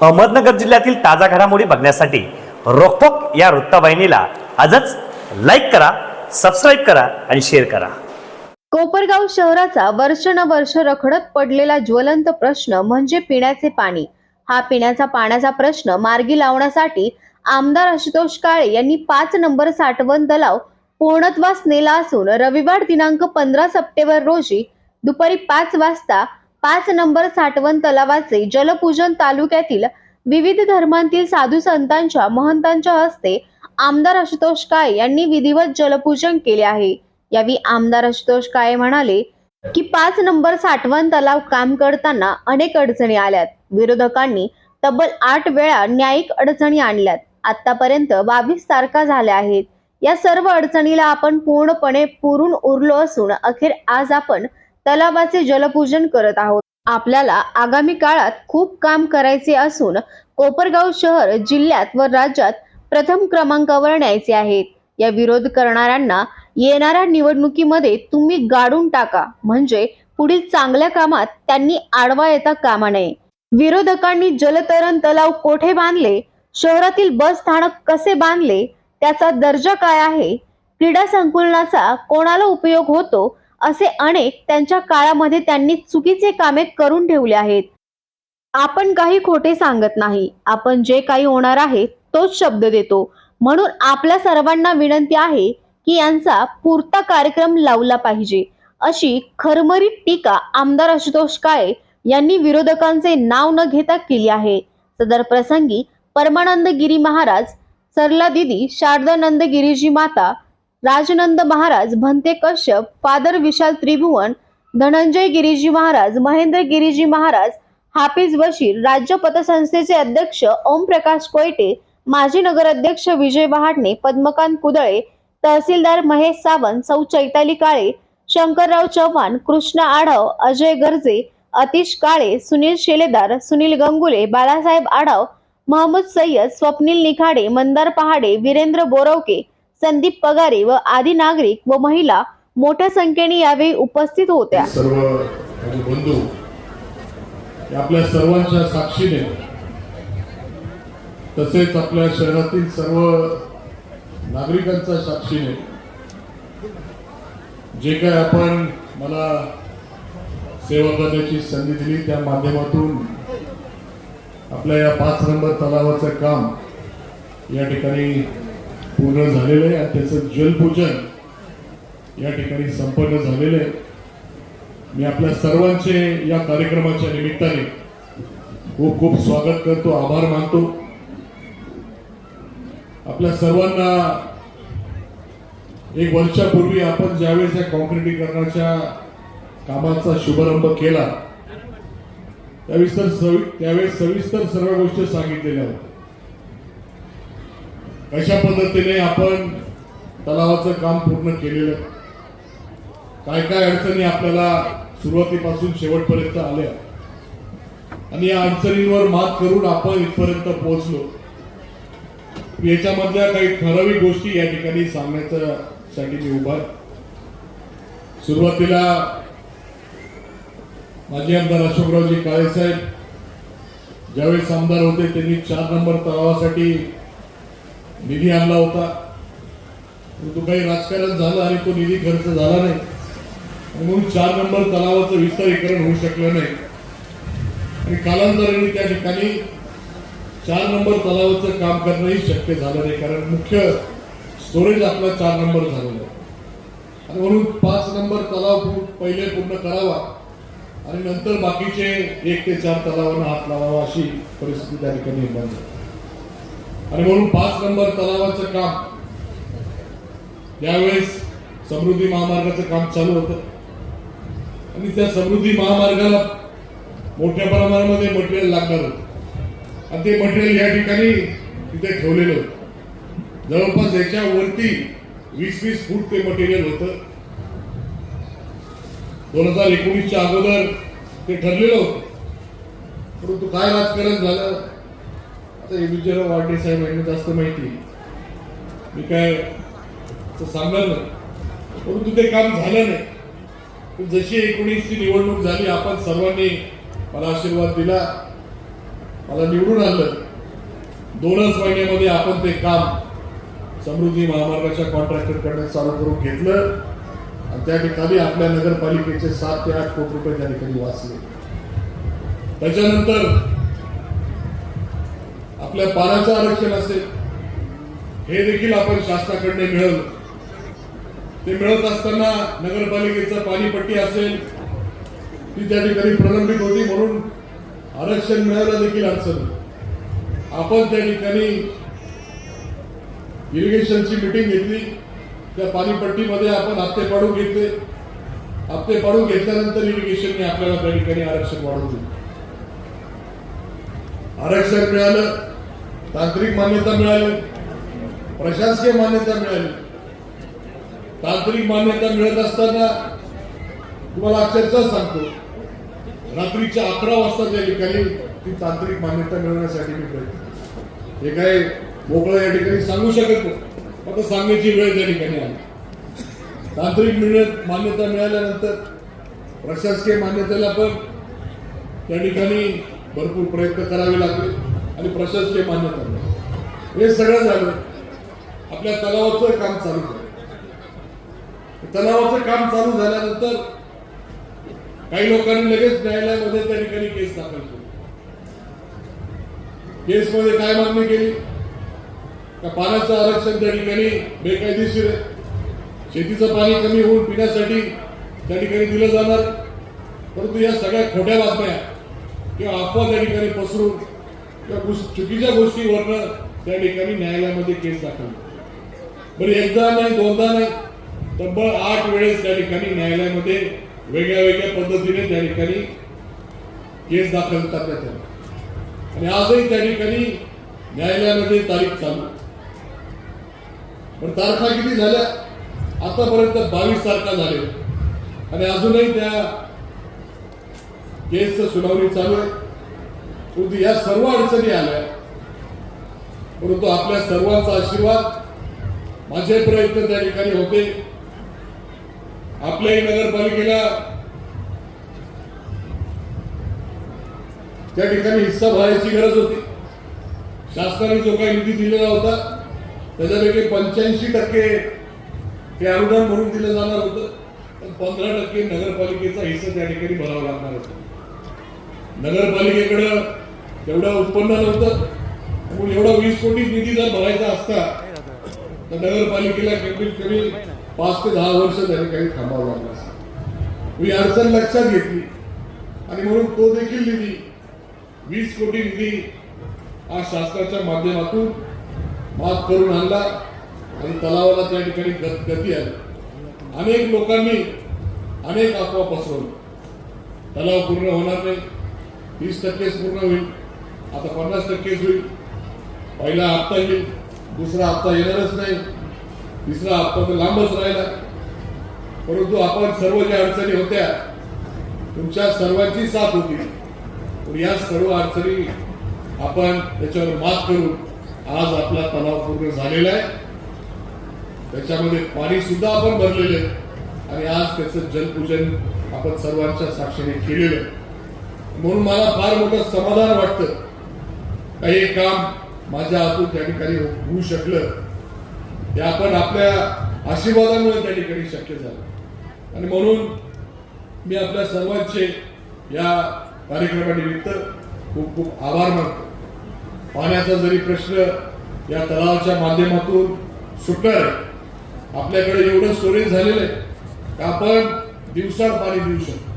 अहमदनगर जिल्ह्यातील ताजा घडामोडी बघण्यासाठी रोखोक या वृत्तवाहिनीला आजच लाईक करा सबस्क्राईब करा आणि शेअर करा. कोपरगाव शहराचा वर्षानुवर्ष रखडत पडलेला ज्वलंत प्रश्न म्हणजे पिण्याचे पाणी. हा पिण्याचा पाण्याचा प्रश्न मार्गी लावण्यासाठी आमदार आशुतोष काळे यांनी पाच नंबर साठवण तलाव पूर्णत्वास नेला असून रविवार दिनांक पंधरा सप्टेंबर रोजी दुपारी पाच वाजता पाच नंबर साठवण तलावाचे जलपूजन तालुक्यातील विविध धर्मांतील साधू संतांच्या महंतांच्या हस्ते आमदार आशुतोष काळे यांनी विधिवत जलपूजन केले आहे. यावेळी आमदार आशुतोष काळे म्हणाले की पाच नंबर साठवण तलाव काम करताना अनेक अडचणी आल्यात. विरोधकांनी तब्बल आठ वेळा न्यायिक अडचणी आणल्यात. आतापर्यंत बावीस तारखा झाल्या आहेत. या सर्व अडचणीला आपण पूर्णपणे पुरून उरलो असून अखेर आज आपण तलावाचे जलपूजन करत आहोत. आपल्याला आगामी काळात खूप काम करायचे असून कोपरगाव शहर जिल्ह्यात व राज्यात प्रथम क्रमांकावर न्यायचे आहेत या विरोध करणाऱ्यांना येणाऱ्या निवडणुकीमध्ये तुम्ही गाडून टाका. म्हणजे पुढील चांगल्या कामात त्यांनी आडवा येता कामा नये. विरोधकांनी जलतरण तलाव कोठे बांधले? शहरातील बस स्थानक कसे बांधले? त्याचा दर्जा काय आहे? क्रीडा संकुलनाचा कोणाला उपयोग होतो? असे अनेक त्यांच्या काळामध्ये त्यांनी चुकीचे कामे करून ठेवले आहेत. आपण काही खोटे सांगत नाही. आपण जे काही होणार आहे तोच शब्द देतो. म्हणून आपल्या सर्वांना विनंती आहे की यांचा पुरता कार्यक्रम लावला पाहिजे. अशी खरमरीत टीका आमदार आशुतोष काळे यांनी विरोधकांचे नाव न घेता केली आहे. सदर प्रसंगी परमानंद गिरी महाराज सरला दिदी शारदानंद गिरीजी माता राजनंद महाराज भंते कश्यप फादर विशाल त्रिभुवन धनंजय गिरीजी महाराज महेंद्र गिरीजी महाराज हाफिज बशीर राज्य पतसंस्थेचे अध्यक्ष ओमप्रकाश कोयटे माजी नगराध्यक्ष विजय बहाडणे पद्मकांत कुदळे तहसीलदार महेश सावंत सौ चैताली काळे शंकरराव चव्हाण कृष्णा आढाव अजय गर्जे अतिश काळे सुनील शेलेदार सुनील गंगुले बाळासाहेब आढाव महमूद सय्यद स्वप्नील निखाडे मंदार पहाडे वीरेंद्र बोरवके संदीप पगारे व आदी नागरिक व महिला मोठ्या संख्येने यावेळी उपस्थित होत्या. सर्व बंधू आपल्या सर्वांच्या साक्षीने तसेच आपल्या शहरातील सर्व नागरिकांच्या साक्षीने जे काय आपण मला सेवा करण्याची संधी दिली त्या माध्यमातून आपल्या या पाच नंबर तलावाचं काम या ठिकाणी पूर्ण झालेलं आहे आणि त्याचं जलपूजन या ठिकाणी संपन्न झालेलं आहे. मी आपल्या सर्वांचे या कार्यक्रमाच्या निमित्ताने खूप खूप स्वागत करतो आभार मानतो. आपल्या सर्वांना एक वर्षापूर्वी आपण ज्यावेळेस या कॉन्क्रिटीकरणाच्या कामाचा शुभारंभ केला त्यावेळेस तर सवि त्यावेळेस सविस्तर सर्व गोष्टी सांगितलेल्या होत्या. कशा पद्धतीने आपण तलावाचं काम पूर्ण केलेलं काय काय अडचणी आपल्याला सुरुवातीपासून शेवटपर्यंत आल्या. आणि या अडचणींवर मात करून आपण इथपर्यंत पोहोचलो. याच्यामधल्या काही ठराविक गोष्टी या ठिकाणी सांगण्यासाठी मी उभा सुरुवातीला माजी आमदार अशोकरावजी काळेसाहेब ज्यावेळेस आमदार होते त्यांनी चार नंबर तलावासाठी निधी आणला होता. तो काही राजकारण झालं आणि तो निधी खर्च झाला नाही. म्हणून चार नंबर तलावाचं विस्तारीकरण होऊ शकलं नाही. आणि कालांतराने त्या ठिकाणी चार नंबर तलावाचं काम करणंही शक्य झालं नाही कारण मुख्य स्टोरेज आपला चार नंबर झालेला आहे. आणि म्हणून पाच नंबर तलाव पहिले पूर्ण करावा आणि नंतर बाकीचे एक ते चार तलावांना हात लावावा अशी परिस्थिती त्या ठिकाणी निर्माण झाली. आणि म्हणून पाच नंबर तलावाचं काम त्यावेळेस समृद्धी महामार्गाचं काम चालू होतं. आणि त्या समृद्धी महामार्गाला मोठ्या प्रमाणामध्ये मटेरियल लागणार होतं. आणि ते मटेरियल या ठिकाणी तिथे ठेवलेलं होतं. जवळपास याच्या वरती वीस वीस फूट ते मटेरियल होतं. दोन हजार एकोणीसच्या अगोदर ते ठरलेलं होतं. परंतु काय राजकारण झालं? आता हे विजयराव साहेब यांना जास्त माहिती मी काय सांगणार नाही. परंतु ते काम झालं नाही. जशी एकोणीसची निवडणूक झाली आपण सर्वांनी मला आशीर्वाद दिला. मला निवडून आणलं. दोनच महिन्यामध्ये आपण ते काम समृद्धी महामार्गाच्या कॉन्ट्रॅक्टरकडे चालू करून घेतलं. आणि त्या ठिकाणी आपल्या नगरपालिकेचे सात ते आठ कोटी रुपये त्या ठिकाणी वाचले. त्याच्यानंतर आपल्या पाण्याचं आरक्षण असेल हे देखील आपण शासनाकडे मिळवलं. ते मिळत असताना नगरपालिकेचं पाणीपट्टी असेल ती त्या ठिकाणी प्रलंबित होती म्हणून आरक्षण मिळायला देखील अडचण आपण त्या ठिकाणी इरिगेशनची मिटिंग घेतली. त्या पाणीपट्टीमध्ये आपण हप्ते पाडून घेतले. हप्ते पाडून घेतल्यानंतर इरिगेशनने आपल्याला त्या ठिकाणी आरक्षण वाढवून दिलं. आरक्षण मिळालं. तांत्रिक मान्यता मिळाली. प्रशासकीय मान्यता मिळाली. तांत्रिक मान्यता मिळत असताना तुम्हाला अक्षरशः सांगतो रात्रीच्या अकरा वाजता त्या ठिकाणी ती तांत्रिक मान्यता मिळवण्यासाठी मी प्रयत्न हे काय मोकळं या ठिकाणी सांगू शकत नाही आता सांगण्याची वेळ त्या ठिकाणी आली. तांत्रिक मिळत मान्यता मिळाल्यानंतर प्रशासकीय मान्यतेला पण त्या ठिकाणी भरपूर प्रयत्न करावे लागले. आणि प्रशासकीय मान्यता हे सगळं झालं. आपल्या तलावाचं काम चालू झालं. तलावाचं काम चालू झाल्यानंतर काही लोकांनी लगेच न्यायालयामध्ये त्या ठिकाणी केस दाखल केली. केसमध्ये काय मागणी केली? का पाण्याचं आरक्षण त्या ठिकाणी बेकायदेशीर आहे. शेतीचं पाणी कमी होऊन पिण्यासाठी त्या ठिकाणी दिलं जाणार. परंतु या सगळ्या खोट्या बातम्या किंवा अफवा त्या ठिकाणी पसरून त्या चुकीच्या गोष्टीवरनं त्या ठिकाणी न्यायालयामध्ये केस दाखल. बरं एकदा नाही दोनदा नाही तब्बल आठ वेळेस त्या ठिकाणी न्यायालयामध्ये वेगळ्या वेगळ्या पद्धतीने त्या ठिकाणी केस दाखल करण्यात आली. आणि आजही त्या ठिकाणी न्यायालयामध्ये तारीख चालू. पण तारखा किती झाल्या? आतापर्यंत बावीस तारखा झाल्या आणि अजूनही त्या केसचं सुनावणी चालू आहे. परंतु या सर्व अडचणी आल्या. परंतु आपल्या सर्वांचा आशीर्वाद माझे प्रयत्न त्या ठिकाणी होते. आपल्याही नगरपालिकेला त्या ठिकाणी हिस्सा भरायची गरज होती. शासनाने जो काही निधी दिलेला होता त्याच्यापैकी पंच्याऐंशी टक्के ते अनुदान म्हणून दिलं जाणार होतं. पण पंधरा टक्के नगरपालिकेचा हिस्सा त्या ठिकाणी भरावा लागणार होता. नगरपालिकेकडं एवढं उत्पन्न नव्हतं. एवढा वीस कोटी निधी जर भरायचा असता तर नगरपालिकेला कमीत कमी पाच ते दहा वर्ष त्याने काही थांबावं लागलं असतं. ही अडचण लक्षात घेतली. आणि म्हणून तो देखील निधी वीस कोटी निधी आज शासनाच्या माध्यमातून माफ करून आणला आणि तलावाला त्या ठिकाणी गती आली. अनेक लोकांनी अनेक अफवा पसरवली. तलाव पूर्ण होणार नाही. तीस टक्केच पूर्ण होईल. आता पन्नास टक्केच होईल. पहिला हप्ता येईल दुसरा हप्ता येणारच नाही तिसरा हप्ता तर लांबच राहिला. परंतु आपण सर्व ज्या अडचणी होत्या तुमच्या सर्वांची साथ होती. पण या सर्व अडचणी आपण त्याच्यावर मात करून आज आपला तलाव पूर्ण झालेला आहे. त्याच्यामध्ये पाणी सुद्धा आपण भरलेले आहे. आणि आज त्याचं जलपूजन आपण सर्वांच्या साक्षीने केलेलं आहे. म्हणून मला फार मोठं समाधान वाटतं. काही काम माझ्या हातून त्या ठिकाणी होऊ शकलं. हे आपण आपल्या आशीर्वादामुळे त्या ठिकाणी शक्य झालं. आणि म्हणून मी आपल्या सर्वांचे या कार्यक्रमानिमित्त खूप खूप आभार मानतो. पाण्याचा जरी प्रश्न या तलावाच्या माध्यमातून सुटणार आहे आपल्याकडे एवढं स्टोरेज झालेलं आहे का आपण दिवसाड पाणी देऊ शकतो?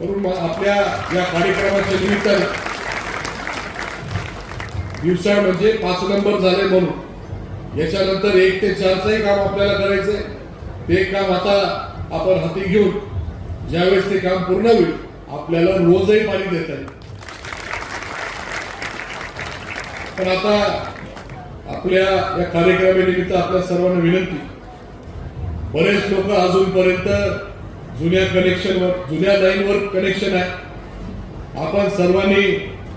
म्हणून मग आपल्या या कार्यक्रमाच्या निमित्ताने दिवसा म्हणजे पाच नंबर झाले म्हणून. याच्यानंतर एक ते चारचंही काम आपल्याला करायचंय. ते काम आता आपण हाती घेऊन ज्यावेळेस ते काम पूर्ण होईल आपल्याला रोजही पाणी देता येईल. पण आता आपल्या या कार्यक्रमानिमित्त आपल्या सर्वांना विनंती. बरेच लोक अजूनपर्यंत जुन्या कनेक्शनवर जुन्या लाईनवर कनेक्शन आहे. आपण सर्वांनी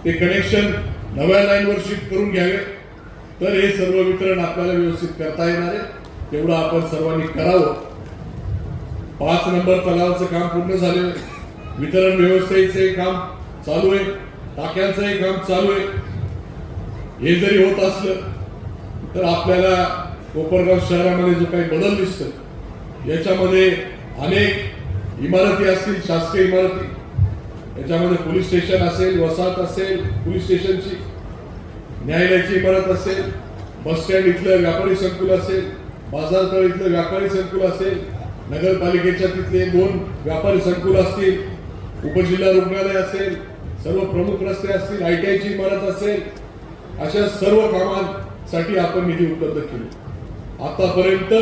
ते कनेक्शन नव्या लाईनवर शिफ्ट करून घ्यावे. तर हे सर्व वितरण आपल्याला व्यवस्थित करता येणार आहे. तेवढं आपण सर्वांनी करावं. पाच नंबर तलावाचं काम पूर्ण झालेलं आहे. वितरण व्यवस्थेचे काम चालू आहे. टाक्यांचंही काम चालू आहे. हे जरी होत असलं तर आपल्याला कोपरगाव शहरामध्ये जो काही बदल दिसतो याच्यामध्ये अनेक इमारती असतील शासकीय इमारती त्याच्यामध्ये पोलीस स्टेशन असेल वसाहत असेल पोलीस स्टेशनची न्यायालयाची इमारत असेल बस स्टँड इथलं व्यापारी संकुल असेल बाजारतळ इथलं व्यापारी संकुल असेल नगरपालिकेच्या तिथले दोन व्यापारी संकुल असतील उपजिल्हा रुग्णालय असेल सर्व प्रमुख रस्ते असतील आय टी आयची इमारत असेल अशा सर्व कामांसाठी आपण निधी उपलब्ध केले. आतापर्यंत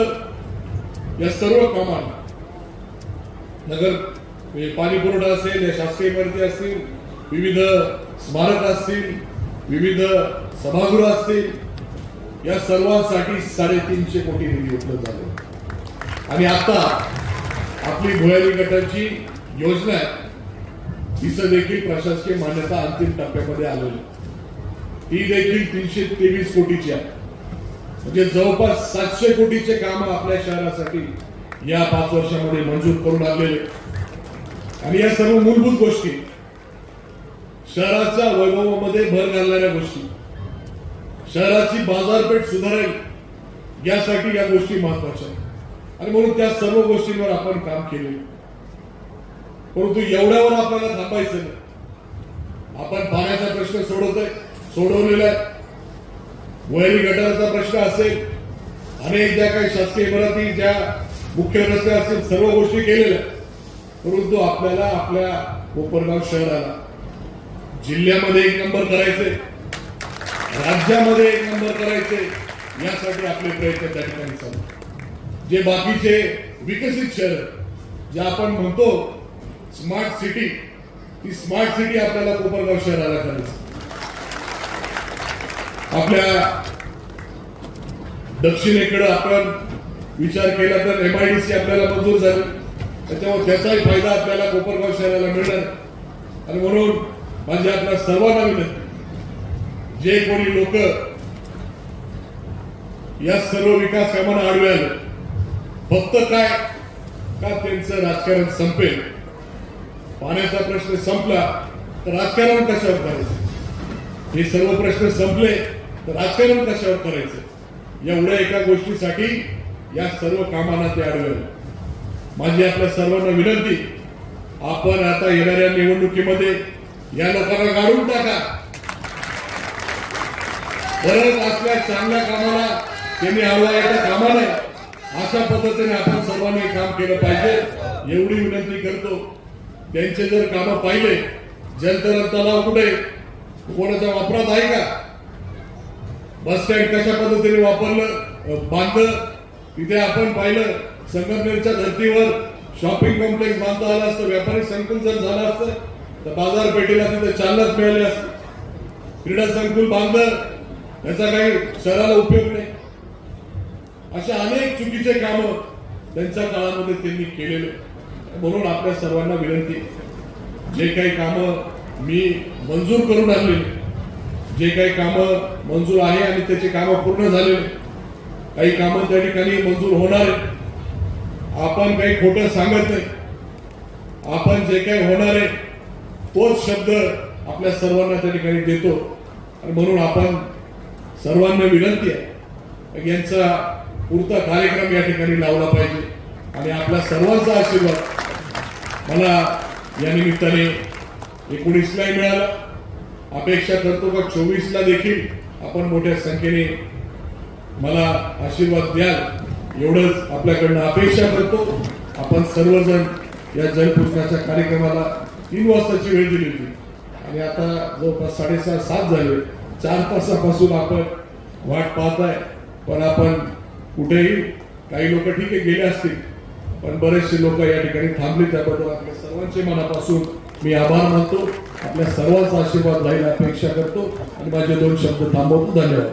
या सर्व कामांना नगर पाणी पुरवठा असेल या शासकीय इमारती असतील विविध स्मारक असतील विविध सभागृह असतील या सर्वांसाठी साडेतीनशे कोटी निधी उपलब्ध झाले. आणि आता आपली भुयारी गटाची योजना आहे. तिचं देखील प्रशासकीय मान्यता अंतिम टप्प्यामध्ये आलेली ती देखील तीनशे तेवीस कोटीची आहे. म्हणजे जवळपास सातशे कोटीचे काम आपल्या शहरासाठी या पाच वर्षामध्ये मंजूर करून आणलेले आणि या सर्व मूलभूत गोष्टी शहराच्या वैभवामध्ये भर घालणाऱ्या गोष्टी शहराची बाजारपेठ सुधारेल यासाठी या गोष्टी महत्त्वाच्या आहेत. आणि म्हणून त्या सर्व गोष्टींवर आपण काम केले. परंतु एवढ्यावर आपल्याला थांबायचं नाही. आपण पाण्याचा प्रश्न सोडवतोय सोडवलेला आहे. वैरी गटाराचा प्रश्न असेल अनेक ज्या काही शासकीय इमारती ज्या मुख्य रस्ते असतील सर्व गोष्टी केलेल्या परंतु आपल्याला आपल्या कोपरगाव शहराला जिल्ह्यामध्ये एक नंबर करायचे राज्यामध्ये एक नंबर करायचे यासाठी आपले प्रयत्न त्या ठिकाणी चालू जे बाकीचे विकसित शहर जे आपण म्हणतो स्मार्ट सिटी ती स्मार्ट सिटी आपल्याला कोपरगाव शहराला करायची आपल्या दक्षिणेकडे आपण विचार केला तर एमआयडीसी आपल्याला मंजूर झाली. त्याच्यामुळे त्याचाही फायदा आपल्याला कोपरगाव शहराला मिळणार. आणि म्हणून माझी आपल्या सर्वांना विनंती. जे कोणी लोक या सर्व विकास कामांना आडवे आले फक्त काय का त्यांचं राजकारण संपेल? पाण्याचा प्रश्न संपला तर राजकारण कशावर करायचं? हे सर्व प्रश्न संपले तर राजकारण कशावर करायचं? एवढ्या एका गोष्टीसाठी या सर्व कामांना ते आडवे आले. माझी आपल्या सर्वांना विनंती आपण आता येणाऱ्या निवडणुकीमध्ये या लोकांना काढून टाका. गरज असल्या चांगल्या कामाला त्यांनी हवा याच्या कामा नये अशा पद्धतीने आपण सर्वांनी काम केलं पाहिजे. एवढी विनंती करतो त्यांचे जर कामं पाहिले जलतरण तलाव कुठे कोणाच्या वापरात आहे का? बस स्टँड कशा पद्धतीने वापरलं? बांधलं? तिथे आपण पाहिलं संगमनेरच्या धर्तीवर शॉपिंग कॉम्प्लेक्स बांधता आलं असतं व्यापारी संकुल जर झालं असतं तर बाजारपेठेला तिथे चालनाच मिळाली असत. क्रीडा संकुल बांधलं याचा काही शहराला उपयोग नाही. अशा अनेक चुकीचे काम त्यांच्या काळामध्ये त्यांनी केलेले. म्हणून आपल्या सर्वांना विनंती जे काही कामं मी मंजूर करून आणले जे काही कामं मंजूर आहे आणि त्याची कामं पूर्ण झाले काही कामं त्या ठिकाणी मंजूर होणार आहे आपण काही खोटं सांगत नाही. आपण जे काही होणार आहे तोच शब्द आपल्या सर्वांना त्या ठिकाणी देतो. आणि म्हणून आपण सर्वांना विनंती आहे यांचा पुरता कार्यक्रम या ठिकाणी लावला पाहिजे. आणि आपला सर्वांचा आशीर्वाद मला या निमित्ताने एकोणीसलाही मिळाला. अपेक्षा करतो का चोवीसला देखील आपण मोठ्या संख्येने मला आशीर्वाद द्याल. एवढंच आपल्याकडनं अपेक्षा करतो आपण सर्वजण या जलपूजनाच्या कार्यक्रमाला तीन वाजताची वेळ दिली होती. आणि आता जवळपास साडेसहा सात झाले. चार तासापासून आपण वाट पाहताय पण आपण कुठेही काही लोक ठीक आहे गेले असतील पण बरेचसे लोक या ठिकाणी थांबले. त्याबद्दल आपल्या सर्वांचे मनापासून मी आभार मानतो. आपल्या सर्वांचा आशीर्वाद राहील अपेक्षा करतो. आणि माझे दोन शब्द थांबवतो. धन्यवाद.